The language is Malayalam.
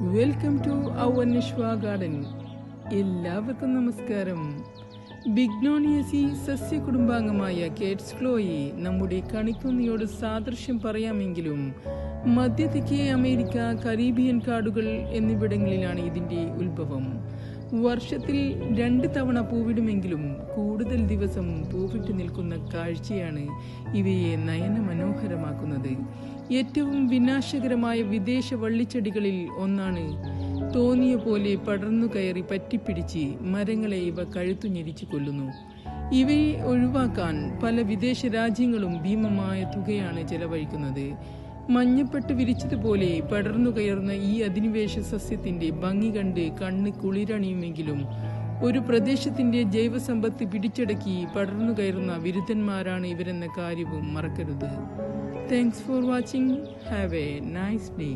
Welcome to our Nishva garden എല്ലാവർക്കും നമസ്കാരം. ബിഗ്നോണിയസി സസ്യ കുടുംബാംഗമായ കേറ്റ്സ് ക്ലോയി നമ്മുടെ കണിക്കൊന്നിയോട് സാദൃശ്യം പറയാമെങ്കിലും മധ്യതെക്കേ അമേരിക്ക കരീബിയൻ കാടുകൾ എന്നിവിടങ്ങളിലാണ് ഇതിന്റെ ഉത്ഭവം. വർഷത്തിൽ രണ്ട് തവണ പൂവിടുമെങ്കിലും കൂടുതൽ ദിവസം പൂവിട്ടു നിൽക്കുന്ന കാഴ്ചയാണ് ഇവയെ നയന മനോഹരമാക്കുന്നത് ഏറ്റവും വിനാശകരമായ വിദേശ വള്ളിച്ചെടികളിൽ ഒന്നാണ്. തോന്നിയ പോലെ പടർന്നു കയറി പറ്റിപ്പിടിച്ച് മരങ്ങളെ ഇവ കഴുത്തു ഞെരിച്ചു കൊല്ലുന്നു. ഇവയെ ഒഴിവാക്കാൻ പല വിദേശ രാജ്യങ്ങളും ഭീമമായ തുകയാണ് ചെലവഴിക്കുന്നത്. മഞ്ഞപ്പെട്ട് വിരിച്ചതുപോലെ പടർന്നു കയറുന്ന ഈ അധിനിവേശ സസ്യത്തിന്റെ ഭംഗി കണ്ട് കണ്ണ് കുളിരണിയുമെങ്കിലും ഒരു പ്രദേശത്തിന്റെ ജൈവസമ്പത്ത് പിടിച്ചടക്കി പടർന്നു കയറുന്ന വിരുദ്ധന്മാരാണ് ഇവരെന്ന കാര്യവും മറക്കരുത്. Thanks for watching have a nice day